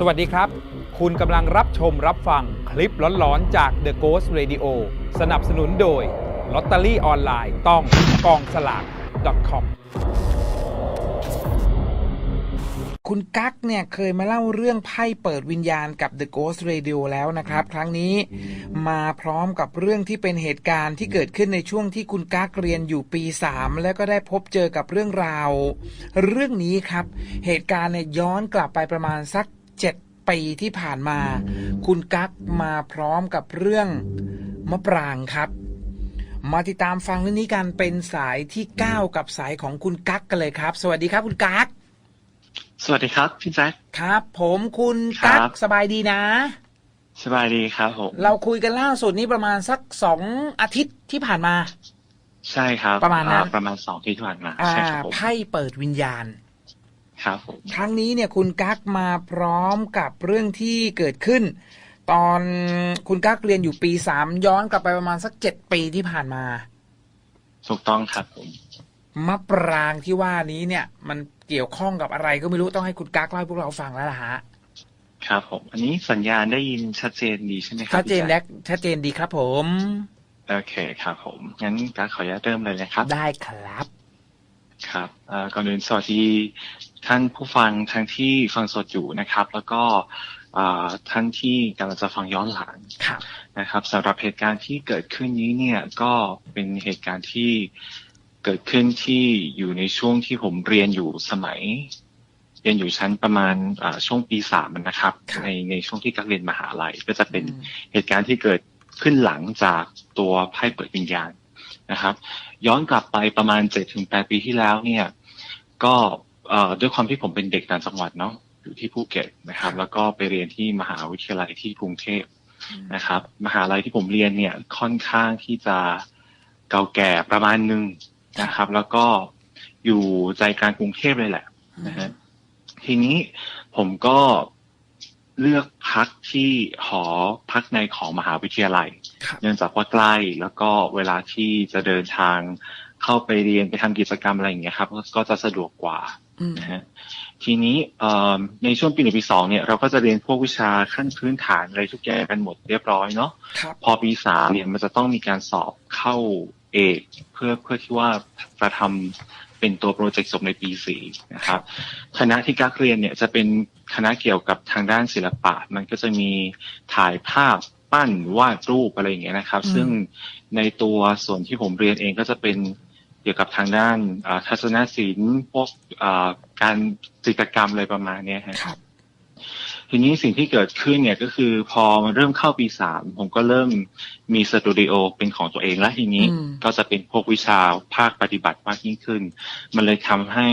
สวัสดีครับ คุณกำลังรับชมรับฟังคลิปหลอนๆ จาก The Ghost Radio สนับสนุนโดยลอตเตอรี่ออนไลน์ต้องกองสลาก .com คุณกั๊กเนี่ยเคยมาเล่าเรื่องไพ่เปิดวิญญาณกับ The Ghost Radio แล้วนะครับ ครั้งนี้มาพร้อมกับเรื่องที่เป็นเหตุการณ์ที่เกิดขึ้นในช่วงที่คุณกั๊กเรียนอยู่ปี 3 แล้วก็ได้พบเจอกับเรื่องราว เรื่องนี้ครับ เหตุการณ์เนี่ยย้อนกลับไปประมาณสัก 7 ปีที่ผ่านมา คุณกั๊กมาพร้อมกับเรื่องมะปรางครับ มาติดตามฟังเรื่องนี้กันเป็นสายที่ 9 กับสายของคุณกั๊กกันเลยครับ สวัสดีครับคุณกั๊กสวัสดีครับพี่แจ็คครับ ผมคุณครักั๊บกสบายดีนะ สบายดีครับผมเราคุยกันล่าสุดนี้ประมาณสักสองอาทิตย์ที่ผ่านมา ใช่ครับ ประมาณนั้นอ่ประมาณสองที่ผ่านมาอ่าใช่ครับผมไพ่เปิดวิญญาณ ครับผมครั้งนี้เนี่ยคุณกั๊กมาพร้อมกับเรื่องที่เกิดขึ้น ตอนคุณกั๊กเรียนอยู่ปีสามย้อนกลับไปประมาณสักเจ็ดปีที่ผ่านมา ถูกต้องครับผมมะปรางที่ว่านี้เนี่ย มันเกี่ยวข้องกับอะไรก็ไม่รู้ต้องให้คุณกั๊กเล่าให้พวกเราฟังแล้วล่ะฮะครับผม อันนี้สัญญาณได้ยินชัดเจนดีใช่ไหมครัชัดเจนพี่และแจ็คชัดเจนดีครับ ผม โอเคครับผม งั้นก็ขออนุญาตเริ่มเลยนะครับ ได้ครับ ครับเอ่อก่อนอื่นสวัสดีท่านผู้ฟังทั้งที่ฟังสดอยู่นะครับ แล้วก็เอ่อท่านที่กำลังจะฟังย้อนหลังครับนะครับสำหรับเหตุการณ์ที่เกิดขึ้นนี้เนี่ยก็เป็นเหตุการณ์ที่เกิดขึ้นที่อยู่ในช่วงที่ผมเรียนอยู่สมัย เรียนอยู่ชั้นประมาณอ่าช่วงปีสามนะครับครับ ในในช่วงที่กักเรียนมหาลัย ก็จะเป็นอืมเหตุการณ์ที่เกิดขึ้นหลังจากตัวไพ่เปิดวิญญาณนะครับ ย้อนกลับไปประมาณเจ็ดถึงแปดปีที่แล้วเนี่ย ก็เอ่อ ด้วยความที่ผมเป็นเด็กต่างจังหวัดเนาะอยู่ที่ภูเก็ตนะครับ แล้วก็ไปเรียนที่มหาวิทยาลัยที่กรุงเทพนะครับ มหาลัยที่ผมเรียนเนี่ยค่อนข้างที่จะเก่าแก่ประมาณหนึ่งนะครับ แล้วก็อยู่ใจกลางกรุงเทพเลยแหละนะฮะทีนี้ผมก็เลือกพักที่หอพักในของมหาวิทยาลัยครับเนื่องจากว่าใกล้แล้วก็เวลาที่จะเดินทาง เข้าไปเรียนไปทำกิจกรรมอะไรอย่างเงี้ยครับ ก็ก็จะสะดวกกว่าอืมนะฮะทีนี้เอ่อในช่วงปีหนึ่งปีสองเนี่ย เราก็จะเรียนพวกวิชาขั้นพื้นฐานอะไรทุกอย่างกันหมดเรียบร้อยเนาะครับพอปีสามเนี่ยมันจะต้องมีการสอบเข้าเอกเพื่อเพื่อที่ว่าจะทำเป็นตัวโปรเจกต์จบในปีสี่นะครับ คณะที่กักเรียนเนี่ยจะเป็นคณะเกี่ยวกับทางด้านศิลปะ มันก็จะมีถ่ายภาพปั้นวาดรูปอะไรอย่างเงี้ยนะครับอืมซึ่งในตัวส่วนที่ผมเรียนเองก็จะเป็นเกี่ยวกับทางด้านทัศนศิลป์พวกการจิตรกรรมอะไรประมาณนี้ครับ ทีนี้สิ่งที่เกิดขึ้นเนี่ยก็คือพอมันเริ่มเข้าปีสามผมก็เริ่มมีสตูดิโอเป็นของตัวเองแล้วทีนี้อืมก็จะเป็นพวกวิชาภาคปฏิบัติมากยิ่งขึ้น มันเลยทำให้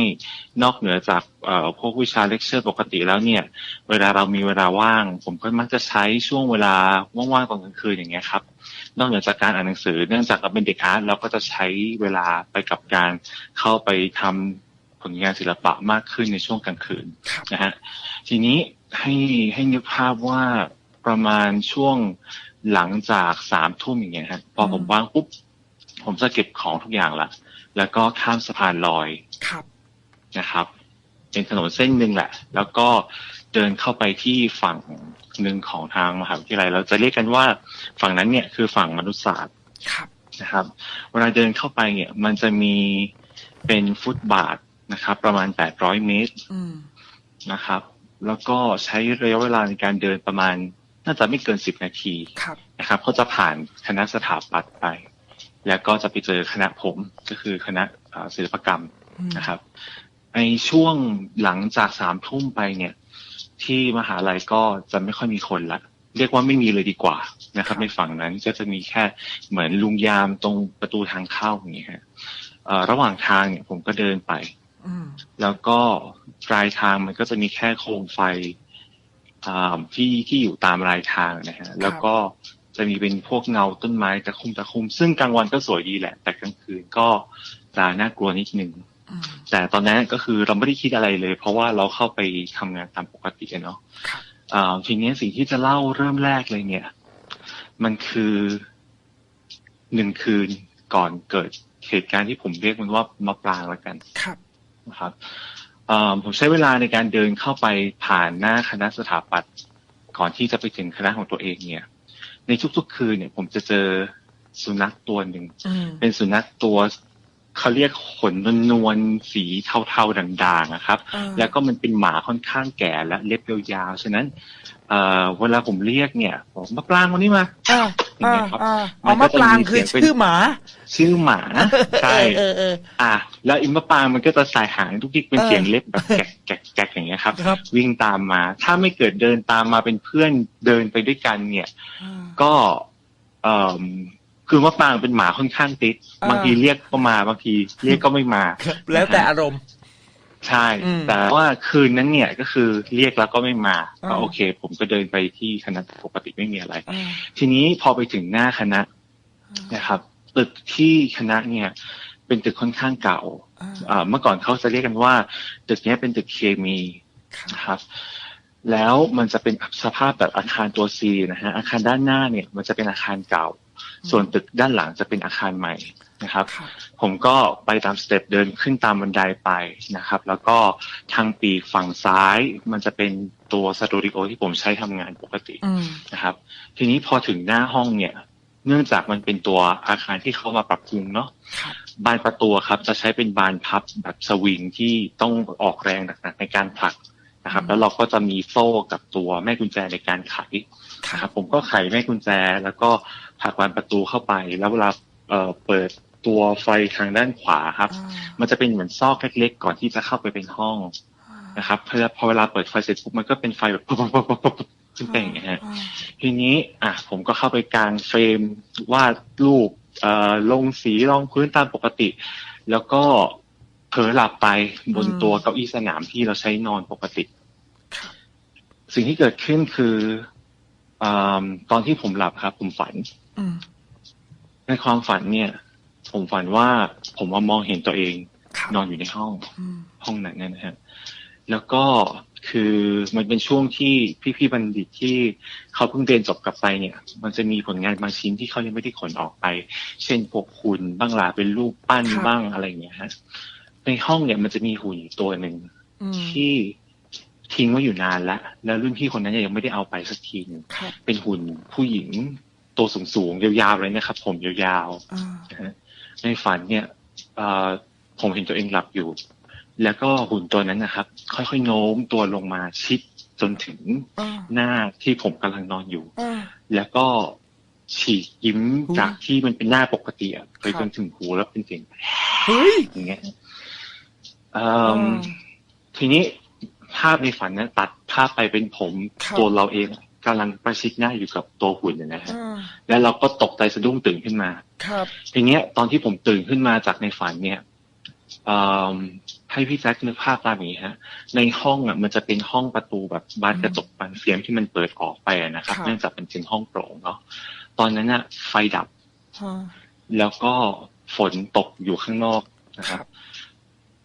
นอกเหนือจากเอ่อพวกวิชาเลคเชอร์ปกติแล้วเนี่ย เวลาเรามีเวลาว่าง ผมก็มักจะใช้ช่วงเวลาว่างๆตอนกลางคืนอย่างเงี้ยครับนอกเหนือจากการอ่านหนังสือเนื่องจากเราเป็นเด็กอาร์ตเราก็จะใช้เวลาไปกับการเข้าไปทำผลงานศิลปะมากขึ้นในช่วงกลางคืนครับนะฮะทีนี้ ให้ให้นึกภาพว่าประมาณช่วงหลังจากสามทุ่มอย่างเงี้ยฮะพอผมว่างปุ๊บผมจะเก็บของทุกอย่างละแล้วก็ข้ามสะพานลอยครับนะครับ เป็นถนนเส้นหนึ่งแหละ แล้วก็เดินเข้าไปที่ฝั่งหนึ่งของทางมหาวิทยาลัยเราจะเรียกกันว่าฝั่งนั้นเนี่ยคือฝั่งมนุษยศาสตร์ครับนะครับ เวลาเดินเข้าไปเนี่ย มันจะมีเป็นฟุตบาทนะครับ ประมาณ800เมตรอืมนะครับ แล้วก็ใช้ระยะเวลาในการเดินประมาณ น่าจะไม่เกิน10นาทีครับนะครับเขาจะผ่านคณะสถาปัตย์ไป แล้วก็จะไปเจอคณะผมก็คือคณะอ่าศิลปกรรมอืมนะครับในช่วงหลังจากสามทุ่มไปเนี่ย ที่มหาลัยก็จะไม่ค่อยมีคนละเรียกว่าไม่มีเลยดีกว่านะครับ ในฝั่งนั้นก็จะมีแค่เหมือนลุงยามตรงประตูทางเข้าอย่างเงี้ยฮะเอ่อระหว่างทางเนี่ยผมก็เดินไปอืม แล้วก็ปลายทางมันก็จะมีแค่โคมไฟอ่าที่ที่อยู่ตามรายทางนะฮะแล้วก็จะมีเป็นพวกเงาต้นไม้ตะคุ่มตะคุ่มซึ่งกลางวันก็สวยดีแหละ แต่กลางคืนก็จะน่ากลัวนิดนึงอืมแต่ตอนนั้นก็คือเราไม่ได้คิดอะไรเลย เพราะว่าเราเข้าไปทำงานตามปกติอะเนาะครับอ่าทีนี้สิ่งที่จะเล่าเริ่มแรกเลยเนี่ย มันคือหนึ่งคืนก่อนเกิดเหตุการณ์ที่ผมเรียกมันว่ามาปรางแล้วกันครับ นะครับเอ่อผมใช้เวลาในการเดินเข้าไปผ่านหน้าคณะสถาปัตย์ก่อนที่จะไปถึงคณะของตัวเองเนี่ย ในทุกๆคืนเนี่ย ผมจะเจอสุนัขตัวหนึ่งอืมเป็นสุนัขตัว เขาเรียกขนนวลๆสีเทาๆด่างๆนะครับ อ่า แล้วก็มันเป็นหมาค่อนข้างแก่และเล็บยาวๆฉะนั้นเอ่อเวลาผมเรียกเนี่ยผมมาปรางวันนี้มาอ่าอย่างอ่าเงี้ยครับอ่ามัเอานก็มาจะปรางมีคือเสียงเป็นชื่อหมาชื่อหมาใช่ เออเออ อะแล้วอิมมะปรางมันก็จะสายหางทุกทีเป็นเออ เสียงเล็บแบบแกะแกะแกะอย่างเงี้ยครับ ครับวิ่งตามมา ถ้าไม่เกิดเดินตามมาเป็นเพื่อนเดินไปด้วยกันเนี่ย อ่าก็เอ่อ คือมะปรางเป็นหมาค่อนข้างติดอ่าบางทีเรียกก็มาบางทีเรียกก็ไม่มา แล้วแต่อารมณ์ ใช่อืมแต่ว่าคืนนั้นเนี่ยก็คือเรียกแล้วก็ไม่มาอ่าก็โอเค ผมก็เดินไปที่คณะปกติไม่มีอะไรอ่าทีนี้พอไปถึงหน้าคณะนะครับตึกที่คณะเนี่ย เป็นตึกค่อนข้างเก่าอ่าอ่าเมื่อก่อนเขาจะเรียกกันว่าตึกเนี้ยเป็นตึกเคมีครับนะครับแล้วมันจะเป็นสภาพแบบอาคารตัวซีนะฮะอาคารด้านหน้าเนี่ย มันจะเป็นอาคารเก่า ส่วนตึกด้านหลังจะเป็นอาคารใหม่นะครับครับ ผมก็ไปตามสเต็ปเดินขึ้นตามบันไดไปนะครับ แล้วก็ทางปีกฝั่งซ้ายมันจะเป็นตัวสตูดิโอที่ผมใช้ทำงานปกติอืมนะครับ ทีนี้พอถึงหน้าห้องเนี่ยเนื่องจากมันเป็นตัวอาคารที่เขามาปรับปรุงเนาะครับบานประตูครับ จะใช้เป็นบานพับแบบสวิงที่ต้องออกแรงหนักๆในการผลักนะครับ แล้วเราก็จะมีโซ่กับตัวแม่กุญแจในการไข คนะครัรับบผมก็ไขแม่กุญแจ แล้วก็ผลักบานประตูเข้าไป แล้วเวลาเอ่อเปิดตัวไฟทางด้านขวาครับอ่ามันจะเป็นเหมือนซอกเล็กๆก่อนที่จะเข้าไปเป็นห้องนะครับพอพอเวลาเปิดไฟเสร็จปุ๊บมันก็เป็นไฟแบบปุ๊บปุ๊บปุ๊บปุ๊บปุ๊บขึ้นไปอย่างเงี้ยฮะอ่าทีนี้อะผมก็เข้าไปกางเฟรมวาดรูปเอ่อลงสีรองพื้นตามปกติ แล้วก็เผลอหลับไปบนตัวเก้าอี้สนามที่เราใช้นอนปกติ สิ่งที่เกิดขึ้นคือ อมตอนที่ผมหลับครับ ผมฝันอืมในความฝันเนี่ย ผมฝันว่าผมมามองเห็นตัวเองครับนอนอยู่ในห้องอืมห้องนั้นเนยนะฮะแล้วก็คือมันเป็นช่วงที่พี่ๆบัณฑิตที่เขาเพิ่งเรียนจบกลับไปเนี่ย มันจะมีผลงานบางชิ้นที่เขายังไม่ได้ขนออกไป เช่นพวกหุ่นบ้างลาเป็นรูปปั้นครับบ้างอะไรอย่างเงี้ยฮะในห้องเนี่ยมันจะมีหุ่นอยู่ตัวหนึ่งอืมที่ ทิ้งไว้อยู่นานแล้วแล้วรุ่นพี่คนนั้นยังไม่ได้เอาไปสักทีหนึงครับเป็นหุ่นผู้หญิงตัวสูงๆยาวๆเลยนะครับ ผมยาวอ่าๆนะฮะในฝันเนี่ยเอ่อผมเห็นตัวเองหลับอยู่ แล้วก็หุ่นตัวนั้นนะครับ ค่อยๆโน้มตัวลงมาชิดจนถึงอ่าหน้าที่ผมกำลังนอนอยู่อ่าแล้วก็ฉีกยิ้มอุ๊ยจากที่มันเป็นหน้าปกติอะไปครับจนถึงหูแล้วเป็นเสียงเฮ้ยอย่างเงี้ยเอิ่มอืมทีนี้ ภาพในฝันนั้นตัดภาพไปเป็นผมครับตัวเราเองกำลังประชิดหน้าอยู่กับตัวหุ่นเนี่ยนะฮะอ่าแล้วเราก็ตกใจสะดุ้งตื่นขึ้นมา ครับทีเนี้ยตอนที่ผมตื่นขึ้นมาจากในฝันเนี่ยเอิ่มให้พี่แจ็คนึกภาพตามอย่างนี้ฮะ ในห้องอะมันจะเป็นห้องประตูแบบบานกระจกบานเสียมที่มันเปิดออกไปอะนะครับครับ เนื่องจากเป็นเป็นห้องโปร่งเนาะตอนนั้นอะ ไฟดับอ่าแล้วก็ฝนตกอยู่ข้างนอกนะคครัรับบ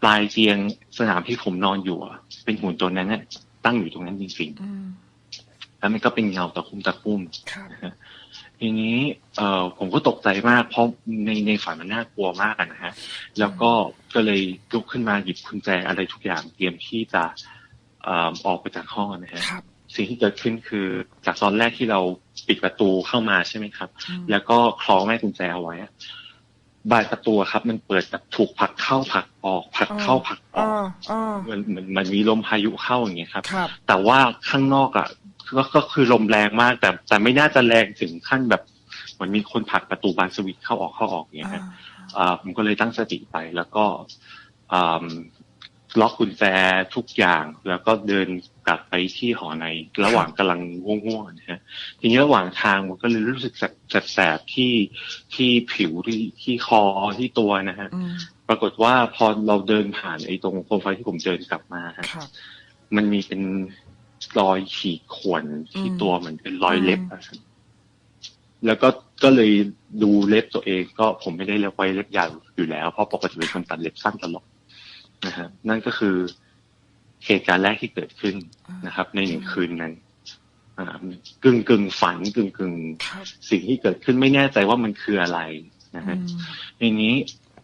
ปลายเตียงสนามที่ผมนอนอยู่อะเป็นหุ่นตัวนั้นน่ะตั้งอยู่ตรงนั้นจริงอืมๆแล้วมันก็เป็นเงาตะคุ่มตะคุ่มครับทีนี้เอ่อผมก็ตกใจมาก เพราะในในฝันมันน่ากลัวมากอะนะฮะ แล้วก็ก็เลยลุกขึ้นมาหยิบกุญแจอะไรทุกอย่างเตรียมที่จะเอ่อออกไปจากห้องอะนะฮะครับสิ่งที่เกิดขึ้นคือจากตอนแรกที่เราปิดประตูเข้ามาใช่ไหมครับอืมแล้วก็คล้องแม่กุญแจเอาไว้อะ บานประตูอะครับ มันเปิดแบบถูกผลักเข้าผลักออกผลักเข้าผลักอออ่ากอ่าเหมือนเหมือนมันมีลมพายุเข้าอย่างเงี้ยครับครับ แต่ว่าข้างนอกอะก็ก็คือลมแรงมาก แต่แต่ไม่น่าจะแรงถึงขั้นแบบเหมือนมีคนผลักประตูบานสวิตช์เข้าออกเข้าออกอย่างเงี้ยอ่าฮะอ่าผมก็เลยตั้งสติไปแล้วก็อ่า ล็อกกุญแจทุกอย่าง แล้วก็เดินกลับไปที่หอในระหว่างกำลังง่วงๆนะฮะทีนี้ระหว่างทางมันก็เลยรู้สึกแสบๆที่ที่ผิวที่ที่คอที่ตัวนะฮะอืมปรากฏว่าพอเราเดินผ่านไอ้ตรงโคมไฟที่ผมเดินกลับมาฮะครับมันมีเป็นรอยขีดข่วนที่อืมตัวเหมือนเป็นรอยเล็บอะครับแล้วก็ก็เลยดูเล็บตัวเองก็ผมไม่ได้เล็บไว้เล็บยาวอยู่แล้ว เพราะปกติเป็นคนตัดเล็บสั้นตลอด นะฮะนั่นก็คือเหตุการณ์แรกที่เกิดขึ้นนะครับ ในหนึ่งคืนนั้นอ่ากึ่งกึ่งฝันกึ่งกึ่งครับสิ่งที่เกิดขึ้นไม่แน่ใจว่ามันคืออะไรนะอืฮะมทีนี้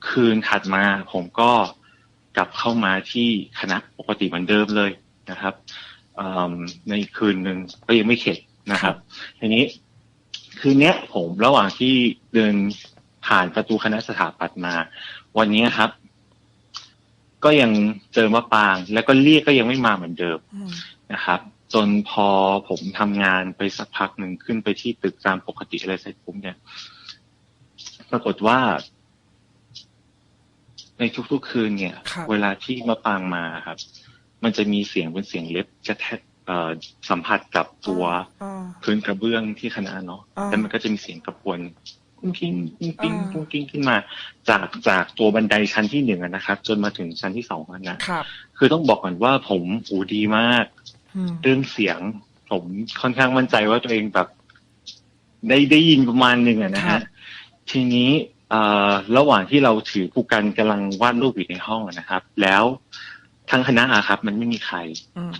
คืนถัดมาผมก็กลับเข้ามาที่คณะปกติเหมือนเดิมเลยนะครับอืมในคืนหนึ่งก็ยังไม่เข็ดนะครับทีนี้คืนเนี้ยผมระหว่างที่เดินผ่านประตูคณะสถาปัตย์มา วันนี้ครับ ก็ยังเจอมะปราง แล้วก็เรียกก็ยังไม่มาเหมือนเดิมอืมนะครับ จนพอผมทำงานไปสักพักหนึ่งขึ้นไปที่ตึกตามปกติอะไรเสร็จปุ๊บเนี่ย ปรากฏว่า ในทุกๆคืนเนี่ยครับเวลาที่มะปรางมาครับ มันจะมีเสียงเป็นเสียงเล็บกระแทกเอ่อสัมผัสกับตัวอ่าพื้นกระเบื้องที่คณะเนาะอ่าแล้วมันก็จะมีเสียงกระปวน กุ้งกิ้งกุ้งกิ้งอ่ากุ้งกิ้งขึ้นมา จากจากตัวบันไดชั้นที่หนึ่งอะนะครับ จนมาถึงชั้นที่สองอะนะครับคือต้องบอกก่อนว่าผมหูดีมากอืมเรื่องเสียง ผมค่อนข้างมั่นใจว่าตัวเองแบบ ได้ได้ยินประมาณหนึ่งอะนะครัฮะบทีนี้เอ่อระหว่างที่เราถือผู้กันกำลังวาดรูปอยู่ในห้องอะนะครับ แล้วทั้งคณะอะครับ มันไม่มีใครอืม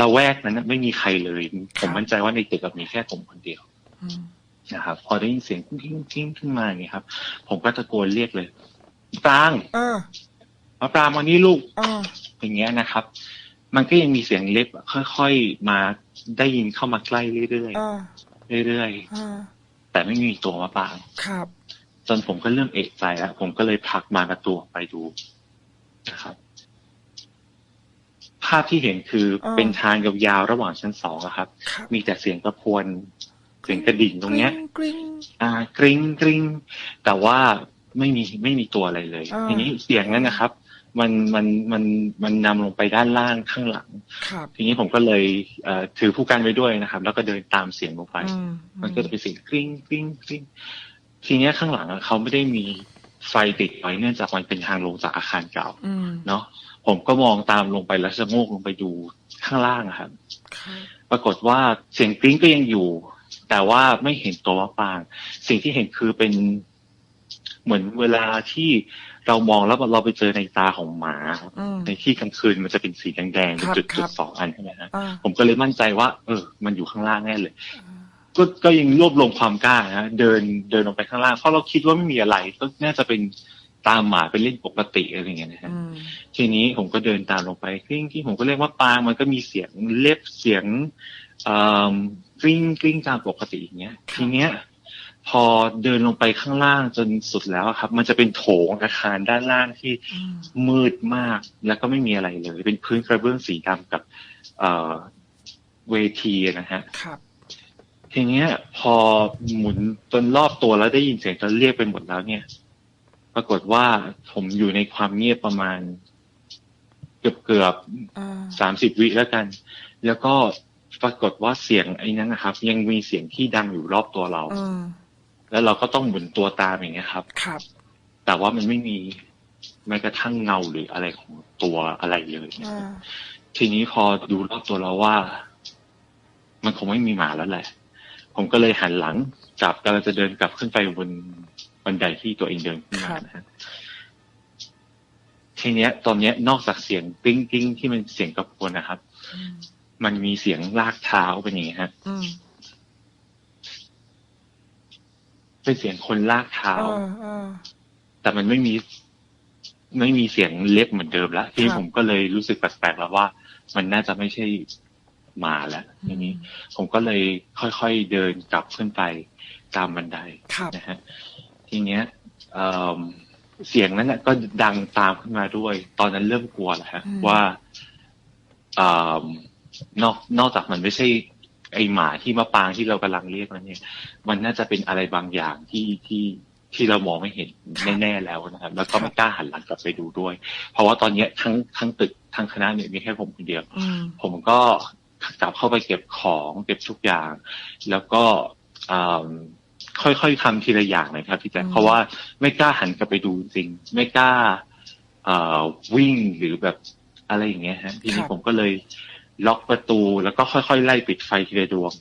ละแวกนั้นนะไม่มีใครเลยผครัมบมั่นใจว่าในตึกแบบมีแค่ผมคนเดียวอืม นะครับ พอได้ยินเสียงกิ้งกิ้งกิ้งขึ้นมาอย่างเงี้ยครับ ผมก็ตะโกนเรียกเลยปรางเออมาปรางมานี่ลูกเอออย่างเงี้ยนะครับ มันก็ยังมีเสียงเล็บค่อยๆมาได้ยินเข้ามาใกล้เรื่อยเออๆเรื่อยเออๆแต่ไม่มีตัวมาปรางครับ จนผมก็เริ่มเอกใจแล้วผมก็เลยผลักมานประตูออกไปดูนะครับภาพที่เห็นคืออ่าเป็นทางยาวๆระหว่างชั้นสองอะครับครับ มีแต่เสียงกระพวนเสียงกระดิ่งตรงเนี้ยกริ๊งอ่ากริ๊งกริ๊งแต่ว่าไม่มีไม่มีตัวอะไรเลยอ่าทีนี้เสียงนั้นนะครับ มันมันมันมันนำลงไปด้านล่างข้างหลังครับทีนี้ผมก็เลยเอ่อถือผู้กันไว้ด้วยนะครับ แล้วก็เดินตามเสียงลงไปอืมันก็จะเป็นเสียงกริ๊งกริ๊งกริ๊งทีเนี้ยข้างหลังอะเขาไม่ได้มีไฟติดไว้เนื่องจากมันเป็นทางลงจากอาคารเก่าอืมเนาะผมก็มองตามลงไปแล้วชะโงกลงไปดูข้างล่างอะครับครับ ปรากฏว่าเสียงกริ๊งก็ยังอยู่ แต่ว่าไม่เห็นตัวมะปราง สิ่งที่เห็นคือเป็นเหมือนเวลาที่เรามองแล้วเราไปเจอในตาของหมาครับอืมในที่กลางคืนมันจะเป็นสีแดงๆเป็นครับจุดคจุรัดบสองอันใช่ไหมฮะอ่าผมก็เลยมั่นใจว่า เออ มันอยู่ข้างล่างแน่เลย ก็ก็ยังรวบรวมความกล้านะเดินเดินลงไปข้างล่างเพราะเราคิดว่าไม่มีอะไร ก็น่าจะเป็นตามหมาเป็นเล่นปกติอะไรอย่างเงี้ยนะฮะอืมทีนี้ผมก็เดินตามลงไปกริ้งที่ผมก็เรียกว่าปางมันก็มีเสียงเล็บเสียงเอ่อ กริ้งกริ้งตามปกติอย่างเงี้ย ทีเนี้ย พอเดินลงไปข้างล่างจนสุดแล้วอะครับ มันจะเป็นโถงอาคารด้านล่างที่อืมมืดมากแล้วก็ไม่มีอะไรเลย เป็นพื้นกระเบื้องสีดำกับ เอ่อเวทีนะฮะครับทีเนี้ย พอหมุนจนรอบตัวแล้วได้ยินเสียงจนเรียกไปหมดแล้วเนี่ย ปรากฏว่าผมอยู่ในความเงียบประมาณ เกือบเกือบอ่าสามสิบวิแล้วกัน แล้วก็ ปรากฏว่าเสียงไอ้นั้นนะครับ ยังมีเสียงที่ดังอยู่รอบตัวเรา อืมแล้วเราก็ต้องหมุนตัวตามอย่างเงี้ยครับ ครับ แต่ว่ามันไม่มีแม้กระทั่งเงาหรืออะไรของตัวอะไรเลยอ่าทีนี้พอดูรอบตัวเราว่า มันคงไม่มีหมาแล้วแหละ ผมก็เลยหันหลังกลับกำลังจะเดินกลับขึ้นไปบนบันไดที่ตัวเองเดินขึ้นมานะฮะทีเนี้ย ตอนเนี้ยนอกจากเสียงกริ้งกริ้งที่มันเสียงกระพวนนะครับ อืม มันมีเสียงลากเท้าเป็นอย่างนี้ฮะอืมเป็นเสียงคนลากเท้าอ่าอ่าแต่มันไม่มี ไม่มีเสียงเล็บเหมือนเดิมแล้วทีนี้ครับผมก็เลยรู้สึกแปลกๆแล้วว่า มันน่าจะไม่ใช่หมาแล้วทีนี้ ผมก็เลยค่อยๆเดินกลับขึ้นไปตามบันไดครับนะฮะทีเนี้ยเอิ่มเสียงนั้นนะก็ดังตามขึ้นมาด้วย ตอนนั้นเริ่มกลัวแล้วฮะอืมว่าเอิ่ม นอกนอกจากมันไม่ใช่ไอหมาที่มาปางที่เรากำลังเรียกนั้นเนี่ย มันน่าจะเป็นอะไรบางอย่างที่ที่ที่เรามองไม่เห็นแน่ๆแล้วนะครับ แล้วก็ไม่กล้าหันหลังกลับไปดูด้วย เพราะว่าตอนเนี้ยทั้งทั้งตึกทั้งคณะเนี่ยมีแค่ผมคนเดียวอืมผมก็กลับเข้าไปเก็บของเก็บทุกอย่าง แล้วก็อ่าค่อยๆทำทีละอย่างเลยครับพี่แจ๊คอืมเพราะว่าไม่กล้าหันกลับไปดูจริง ไม่กล้าอ่าวิ่งหรือแบบอะไรอย่างเงี้ยฮะทีนี้ผมก็เลย ล็อกประตูแล้วก็ค่อยๆไล่ปิดไฟทีละดวง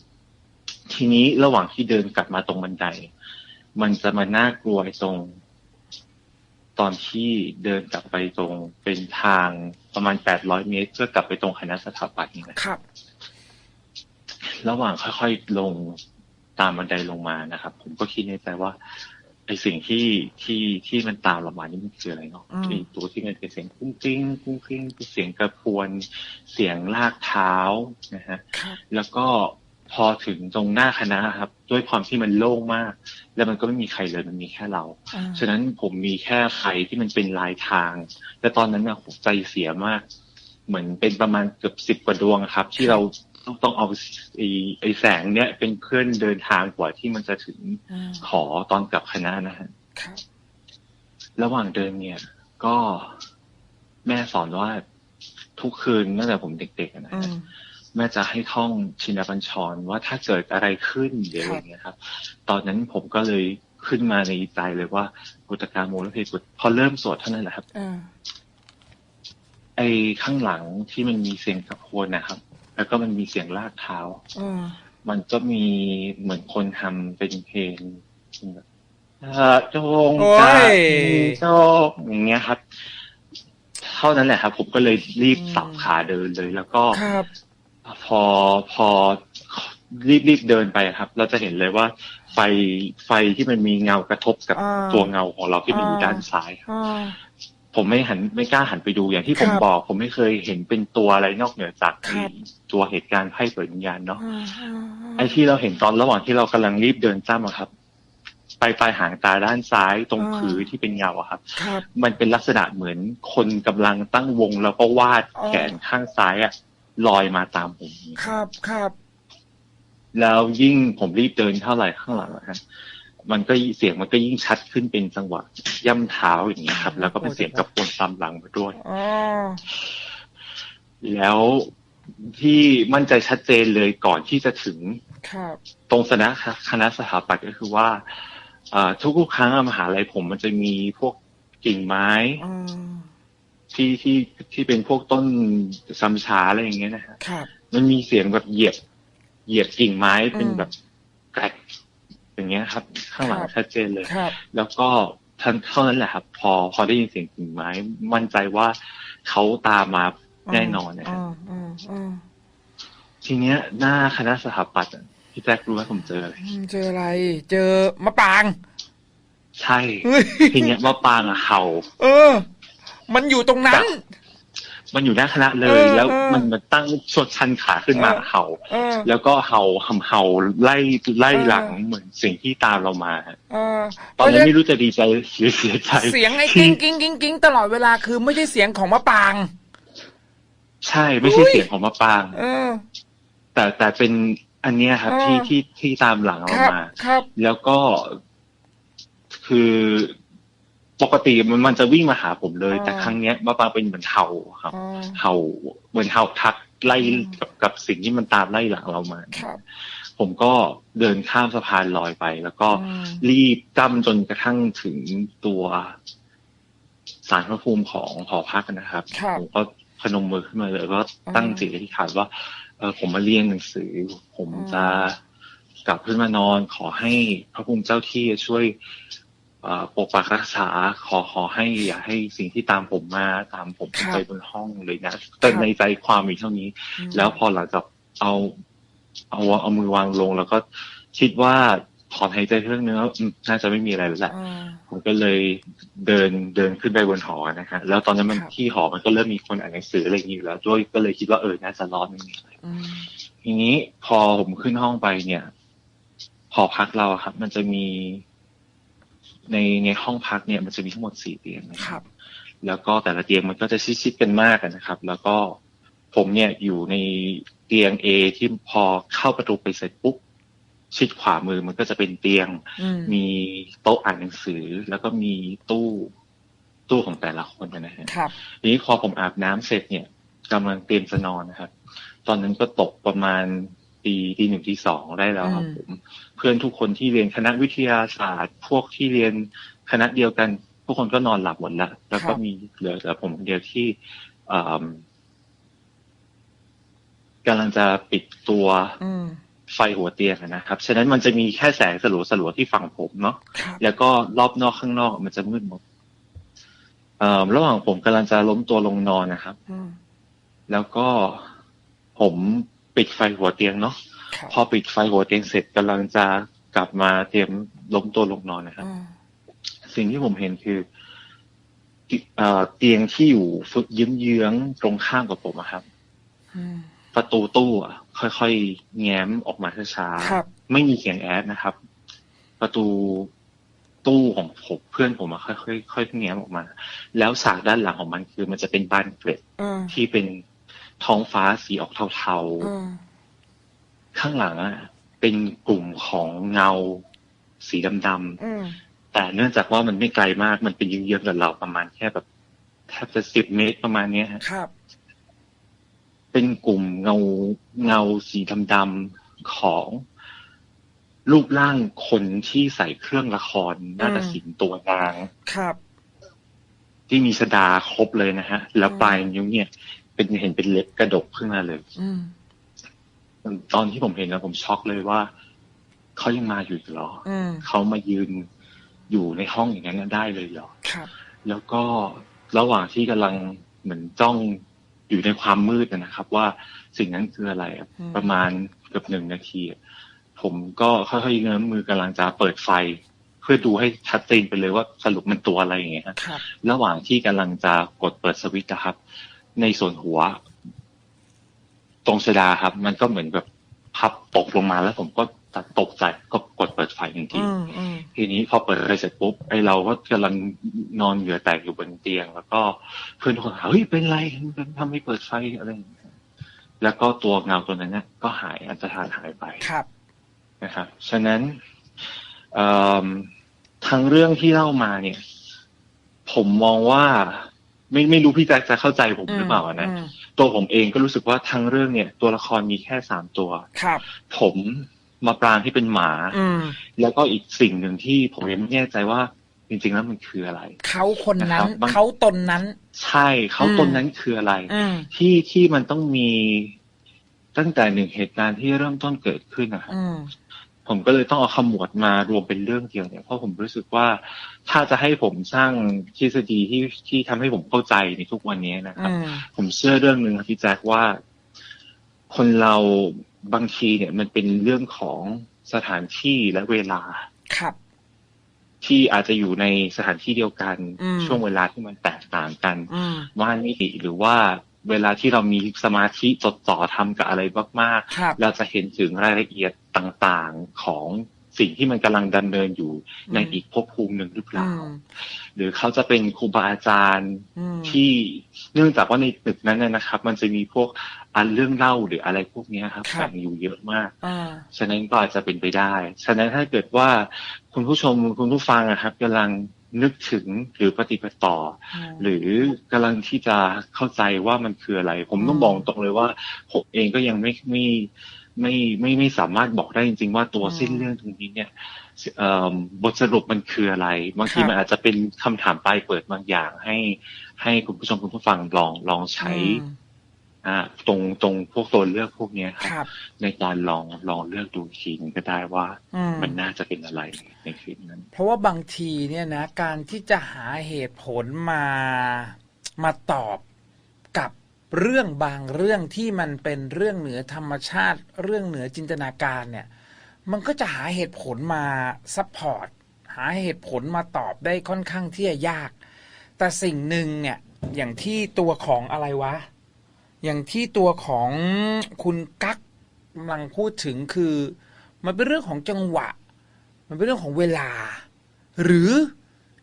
ทีนี้ระหว่างที่เดินกลับมาตรงบันได มันจะมาน่ากลัวไอ้ตรง ตอนที่เดินกลับไปตรงเป็นทางประมาณแปดร้อยเมตรเพื่อกลับไปตรงคณะสถาปัตย์นี่นะครับ ระหว่างค่อยๆลงตามบันไดลงมานะครับ ผมก็คิดในใจว่า ไอสิ่งที่ที่ที่มันตามเรามานี่มันคืออะไรเนาะอืมไอตัวที่มันเป็นเสียงกุ้งกิ้งกุ้งกิ้งเป็นเสียงกระพวน เสียงลากเท้านะฮะครับแล้วก็พอถึงตรงหน้าคณะครับ ด้วยความที่มันโล่งมาก แล้วมันก็ไม่มีใครเลยมันมีแค่เราอ่าฉะนั้นผมมีแค่ไฟที่มันเป็นลายทาง แต่ตอนนั้นนะผมใจเสียมาก เหมือนเป็นประมาณเกือบสิบกว่าดวงอะครับ ที่เรา ต้องต้องเอาไอ้ไอ้แสงเนี้ยเป็นเพื่อนเดินทางกว่าที่มันจะถึงอืมขอตอนกลับคณะนะฮะครับระหว่างเดินเนี่ยก็แม่สอนว่าทุกคืนตั้งแต่ผมเด็กๆอะนะอืฮะมแม่จะให้ท่องชินบัญชรว่าถ้าเกิดอะไรขึ้นเดี๋ยวครับอย่างเงี้ยครับ ตอนนั้นผมก็เลยขึ้นมาในใจเลยว่ากุตการโมลเพกุตพอเริ่มสวดเท่านั้นแหละครับอ่าไอ้ข้างหลังที่มันมีเสียงกระโคนนะครับ แล้วก็มันมีเสียงลากเท้าอ่ามันมันก็มีเหมือนคนทำเป็นเพลงแบบอ่าจงโอ้ใจยโจงอย่างเงี้ยครับ เท่านั้นแหละครับ ผมก็เลยรีบอืมสับขาเดินเลย แล้วก็ครับพอพอรีบรีบเดินไปครับ เราจะเห็นเลยว่า ไฟไฟที่มันมีเงากระทบกับอ่าตัวเงาของเราที่มันอยู่อ่าด้านซ้ายครับอ่า ผมไม่หันไม่กล้าหันไปดูอย่างที่ผมครับบอก ผมไม่เคยเห็นเป็นตัวอะไรนอกเหนือจากครับไอ้ตัวเหตุการณ์ไพ่เปิดวิญญาณเนาะอ่าอ่าไอ้ที่เราเห็นตอนระหว่างที่เรากำลังรีบเดินจ้ำอะครับไปปลายหางตาด้านซ้ายตรงผือที่เป็นเงาอะครับครับมันเป็นลักษณะเหมือนคนกำลังตั้งวงแล้วก็วาดอ๋อแขนข้างซ้ายอะลอยมาตามผม ครับครับ แล้วยิ่งผมรีบเดินเท่าไหร่ข้างหลังอะฮะ มันก็เสียงมันก็ยิ่งชัดขึ้นเป็นจังหวะย่ำเท้าอย่างเงี้ยครับ แล้วก็เป็นเสียงกระโปรงตามหลังมาด้วยอ๋อแล้วที่มั่นใจชัดเจนเลยก่อนที่จะถึงครับตรงคณะคณะสถาปัตย์ก็คือว่าเอ่อทุกๆครั้งอะมหาลัยผมมันจะมีพวกกิ่งไม้อ่าที่ที่ที่เป็นพวกต้นซ้ำช้าอะไรอย่างเงี้ยนะฮะครับมันมีเสียงแบบเหยียบเหยียบกิ่งไม้เป็นอืมแบบแกรก อย่างเงี้ยครับ ข้างหลังครับชัดเจนเลยครับแล้วก็ทันเท่านั้นแหละครับ พอพอได้ยินเสียงกิ่งไม้ มั่นใจว่าเขาตามมาแน่นอนนะครับอ่าอ่าอ่าทีเนี้ยหน้าคณะสถาปัตย์อะพี่แจ๊ครู้ไหมผมเจออะไรอืมเจออะไร เจอมะปราง ใช่เฮ้ยทีเนี้ยมะปางอะเห่า เออ มันอยู่ตรงนั้น มันอยู่หน้าคณะเลยเออแล้วเออมันมันตั้งชดชันขาขึ้นมาเออเห่าเออแล้วก็เห่าห่ำเห่าไล่ไล่หลังเออเหมือนสิ่งที่ตามเรามาฮะเออตอนนั้นไม่รู้จะดีใจหรือเสียใจเสียงไอ้ที่กิ้งกิ้งกิ้งกิ้งตลอดเวลาคือไม่ใช่เสียงของมะปราง ใช่ไม่ใช่อุ้ยเสียงของมะปรางเออแต่แต่เป็นอันเนี้ยครับเออที่ที่ที่ตามหลังคเรารับมาครับแล้วก็คือ ปกติมันมันจะวิ่งมาหาผมเลยอ่าแต่ครั้งเนี้ยมะปรางเป็นเหมือนเห่าครับอ๋อเห่าเหมือนเห่าทักไล่อืมกับกับสิ่งที่มันตามไล่หลังเรามาครับผมก็เดินข้ามสะพานลอยไป แล้วก็อืมรีบจ้ำจนกระทั่งถึงตัวสารพระภูมิของหอพักนะครับครับผมก็พนมมือขึ้นมาเลยก็ตั้งจิตอธิษฐานว่าเออผมมาเรียนหนังสือ ผมจะกลับขึ้นมานอนขอให้พระภูมิเจ้าที่ช่วยเอ่อ ปกปักรักษาขอขอให้อย่าให้สิ่งที่ตามผมมาตามผมครับไปบนห้องเลยนะแต่ในใจความมีเท่านี้อืมแล้วพอหลังจากเอาเอาเอามือวางลง แล้วก็คิดว่าถอนหายใจเรื่องนึงแล้วอืมน่าจะไม่มีอะไรแล้วแหละอ่าผมก็เลยเดินเดินขึ้นไปบนหอนะฮะแล้วตอนนั้นมันครับที่หอมันก็เริ่มมีคนอ่านหนังสืออะไรอย่างนี้อยู่แล้วด้วยก็เลยคิดว่าเออน่าจะรอดไม่มีอะไรอืมทีนี้พอผมขึ้นห้องไปเนี่ยหอพักเราอะครับ มันจะมี ในในห้องพักเนี่ยมันจะมีทั้งหมดสี่เตียงนะคครัรับบแล้วก็แต่ละเตียงมันก็จะชิดๆกันมากอะนะครับ แล้วก็ผมเนี่ยอยู่ในเตียง A ที่พอเข้าประตูไปเสร็จปุ๊บชิดขวามือมันก็จะเป็นเตียงอืมมีโต๊ะอ่านหนังสือ แล้วก็มีตู้ตู้ของแต่ละคนนะฮะครับทีนี้พอผมอาบน้ำเสร็จเนี่ยกำลังเตรียมจะนอนนะครับ ตอนนั้นก็ตกประมาณ ตีตีหนึ่งตีสองได้แล้วครับอืมผม เพื่อนทุกคนที่เรียนคณะวิทยาศาสตร์ พวกที่เรียนคณะเดียวกัน ทุกคนก็นอนหลับหมดแล้วแล้วก็มีเหลือแต่ผมคนเดียวที่อ่ากำลังจะปิดตัวอืมไฟหัวเตียงอะนะครับ ฉะนั้นมันจะมีแค่แสงสลัวสลัวๆที่ฝั่งผมเนาะครับแล้วก็รอบนอกข้างนอกมันจะมืดหมดเอ่อระหว่างผมกำลังจะล้มตัวลงนอนนะครับอืมแล้วก็ผม ปิดไฟหัวเตียงเนาะครับพอปิดไฟหัวเตียงเสร็จกำลังจะกลับมาเตรียมล้มตัวลงนอนนะครับอ่าสิ่งที่ผมเห็นคือติเอ่อเตียงที่อยู่ฟุตเยื้องๆตรงข้ามกับผมอะครับอืมประตูตู้อะค่อยๆแง้มออกมาช้าครับๆไม่มีเสียงแอดนะครับ ประตูตู้ของผมเพื่อนผมอะค่อยๆค่อยๆแง้มออกมา แล้วฉากด้านหลังของมันคือมันจะเป็นบานเกล็ดอืมที่เป็น ท้องฟ้าสีออกเทาอืมๆข้างหลังอะเป็นกลุ่มของเงา สีดำๆอืมแต่เนื่องจากว่ามันไม่ไกลมากมันเป็นเยื้องๆกับเราประมาณแค่แบบแทบจะสิบเมตรประมาณเนี้ยฮะครับ เป็นกลุ่มเงาเงาสีดำๆของรูปร่างคนที่ใส่เครื่องละครนาฏศิลป์ตัวนาง ครับ ที่มีสดาครบเลยนะฮะ แล้วอืมปลายนิ้วเนี่ย เป็นเห็นเป็นเล็บกระดกขึ้นมาเลยอืมตอนที่ผมเห็นนะผมช็อกเลยว่าเขายังมาอยู่อีกเหรออืมเขามายืนอยู่ในห้องอย่างนั้นได้เลยเหรอครับแล้วก็ระหว่างที่กำลังเหมือนจ้องอยู่ในความมืดนะครับ ว่าสิ่งนั้นคืออะไรอะอืมประมาณเกือบหนึ่งนาทีอะผมก็ค่อยๆเงื้อมมือกำลังจะเปิดไฟ เพื่อดูให้ชัดเจนไปเลยว่าสรุปมันตัวอะไรอย่างเงี้ยฮะครับระหว่างที่กำลังจะกดเปิดสวิตช์นะครับ ในส่วนหัว ตรงชดาครับ มันก็เหมือนแบบพับตกลงมาแล้วผมก็ตัดตกใจก็กดเปิดไฟทันทีอืมอืมทีนี้พอเปิดไฟเสร็จปุ๊บไอเราก็กำลังนอนเหงื่อแตกอยู่บนเตียง แล้วก็เพื่อนทุกคนถามเฮ้ยเป็นไรเป็นทำไม่เปิดไฟอะไรอย่างเงี้ยแล้วก็ตัวเงาตัวนั้นเนี่ยก็หายอันตรธานหายไปครับนะครับฉะนั้นเอิ่มทั้งเรื่องที่เล่ามาเนี่ย ผมมองว่า ไม่ไม่รู้พี่แจ็คจะเข้าใจผมหรือเปล่านะอืมตัวผมเองก็รู้สึกว่าทั้งเรื่องเนี่ย ตัวละครมีแค่สามตัวครับ ผมมาปรางที่เป็นหมาอืมแล้วก็อีกสิ่งหนึ่งที่ผมยังไม่แน่ใจว่า จริง ๆ แล้วมันคืออะไร เขาคนนั้นนะครับบางเขาตนนั้น ใช่เขาอืมตนนั้นคืออะไรอืมที่ที่มันต้องมีตั้งแต่หนึ่งเหตุการณ์ที่เริ่มต้นเกิดขึ้นนะครับอืม ผมก็เลยต้องเอาขมวดมารวมเป็นเรื่องเดียวเนี่ยเพราะผมรู้สึกว่าถ้าจะให้ผมสร้างทฤษฎีที่ที่ทำให้ผมเข้าใจในทุกวันนี้นะครับอืมผมเชื่อเรื่องหนึ่งครับพี่แจ็คว่า คนเราบางทีเนี่ย มันเป็นเรื่องของสถานที่และเวลาครับ ที่อาจจะอยู่ในสถานที่เดียวกันอืมช่วงเวลาที่มันแตกต่างกันอืมว่านี่หรือว่า เวลาที่เรามีสมาธิจดจ่อทำกับอะไรมากครับๆเราจะเห็นถึงรายละเอียดต่างๆของสิ่งที่มันกำลังดำเนินอยู่ในอีกภพภูมิหนึ่งหรือเปอืล่ามหรือเขาจะเป็นครูบาอาจารย์อืมที่เนื่องจากว่าในตึกนั้นนะนะครับ มันจะมีพวกอันเรื่องเล่าหรืออะไรพวกเนี้ยครับครับแฝงอยู่เยอะมากอ่าฉะนั้นก็อาจจะเป็นไปได้ ฉะนั้นถ้าเกิดว่าคุณผู้ชมคุณผู้ฟังนะครับกำลัง นึกถึงหรือปฏิบัติต่อ หรือกำลังที่จะเข้าใจว่ามันคืออะไร ผมต้องอืมบอกตรงเลยว่าผมเองก็ยังไม่ไม่ไม่ไม่ไม่สามารถบอกได้จริง ๆ ว่าตัวอืมเส้นเรื่องตรงนี้เนี่ยเอ่อบทสรุปมันคืออะไรบางทีครับมันอาจจะเป็นคำถามปลายเปิดบางอย่างให้ให้คุณผู้ชมคุณผู้ฟังลองลองใช้ อืมอ่าตรงตรงพวกตัวเลือกพวกเนี้ยคครับรับ ในการลองลองเลือกดูอีกทีหนึงก็ได้ว่าอืมมันน่าจะเป็นอะไรในคลิปนั้น เพราะว่าบางทีเนี่ยนะ การที่จะหาเหตุผลมามาตอบกับเรื่องบางเรื่องที่มันเป็นเรื่องเหนือธรรมชาติ เรื่องเหนือจินตนาการเนี่ย มันก็จะหาเหตุผลมาซัพพอร์ตหาเหตุผลมาตอบได้ค่อนข้างที่จะยาก แต่สิ่งหนึ่งเนี่ยอย่างที่ตัวของอะไรวะ อย่างที่ตัวของคุณกั๊กกำลังพูดถึงคือ มันเป็นเรื่องของจังหวะ มันเป็นเรื่องของเวลา หรือ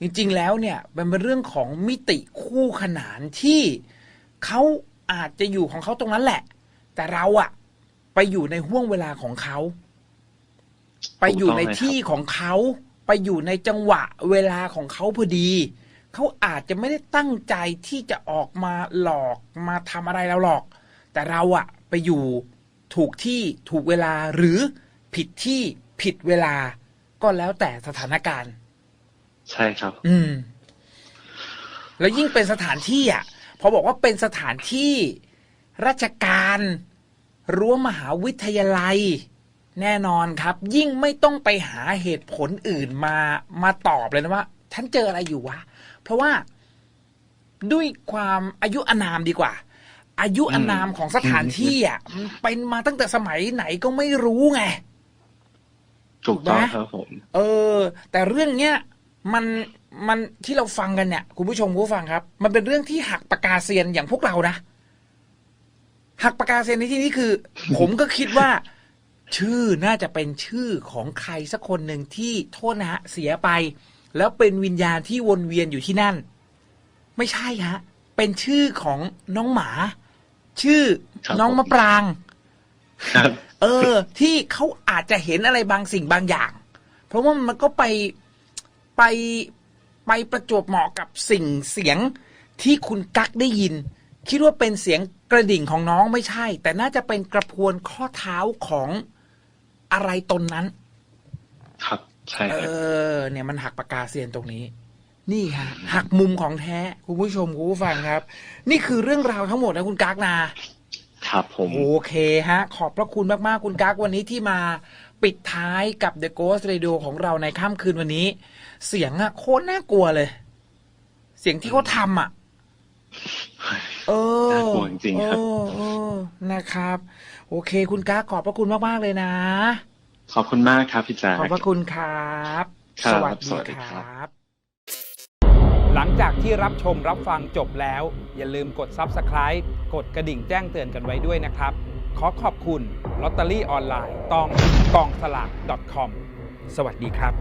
จริงๆแล้วเนี่ยมันเป็นเรื่องของมิติคู่ขนานที่เขาอาจจะอยู่ของเขาตรงนั้นแหละ แต่เราอะไปอยู่ในห่วงเวลาของเขา ไปอยู่ในที่ของเขา ไปอยู่ในจังหวะเวลาของเขาพอดี เขาอาจจะไม่ได้ตั้งใจที่จะออกมาหลอกมาทำอะไรเราหรอก แต่เราอะไปอยู่ถูกที่ถูกเวลาหรือผิดที่ผิดเวลา ก็แล้วแต่สถานการณ์ ใช่ครับ อืม แล้วยิ่งเป็นสถานที่อะพอบอกว่าเป็นสถานที่ราชการรั้วมหาวิทยาลัย แน่นอนครับ ยิ่งไม่ต้องไปหาเหตุผลอื่นมามาตอบเลยนะว่าฉันเจออะไรอยู่วะ เพราะว่าด้วยความอายุอานามดีกว่า อายุอานามของสถานที่อะมันเป็นมาตั้งแต่สมัยไหนก็ไม่รู้ไงถูกต้องถูกไหมครับผม เออ แต่เรื่องเนี้ยมันมันที่เราฟังกันเนี่ยคุณผู้ชมคุณผู้ฟังครับ มันเป็นเรื่องที่หักปากกาเซียนอย่างพวกเรานะหักปากกาเซียนในที่นี้คือ ผมก็คิดว่า ชื่อน่าจะเป็นชื่อของใครสักคนหนึ่งที่โทษนะฮะเสียไป แล้วเป็นวิญญาณที่วนเวียนอยู่ที่นั่น ไม่ใช่ฮะ เป็นชื่อของน้องหมา ชื่อครับน้องมะปรางครับเออ ที่เขาอาจจะเห็นอะไรบางสิ่งบางอย่าง เพราะว่ามันก็ไปไปไปประจวบเหมาะกับสิ่งเสียงที่คุณกั๊กได้ยิน คิดว่าเป็นเสียงกระดิ่งของน้องไม่ใช่ แต่น่าจะเป็นกระพวนข้อเท้าของอะไรตนนั้น ครับ ใช่เอครับอเนี่ยมันหักปากกาเซียนตรงนี้ นี่ฮะหักมุมของแท้คุณผู้ชมคุณผู้ฟังครับ นี่คือเรื่องราวทั้งหมดนะคุณกั๊กนาครับผมโอเคฮะ ขอบพระคุณมากๆคุณกั๊กวันนี้ที่มาปิดท้ายกับ The Ghost Radio ของเราในค่ำคืนวันนี้ เสียงอะโคตรน่ากลัวเลย เสียงที่เขาทำอะเออน่ากลัวจริงๆครับเออเออนะครับ โอเค คุณกั๊กขอบพระคุณมากๆเลยนะ ขอบคุณมากครับพี่แจ๊คขอบพระคุณครับครับสวัสสวัสดีดีคครัรับบหลังจากที่รับชมรับฟังจบแล้ว อย่าลืมกด Subscribe กดกระดิ่งแจ้งเตือนกันไว้ด้วยนะครับ ขอขอบคุณลอตเตอรี่ออนไลน์ตองกองสลาก .com สวัสดีครับ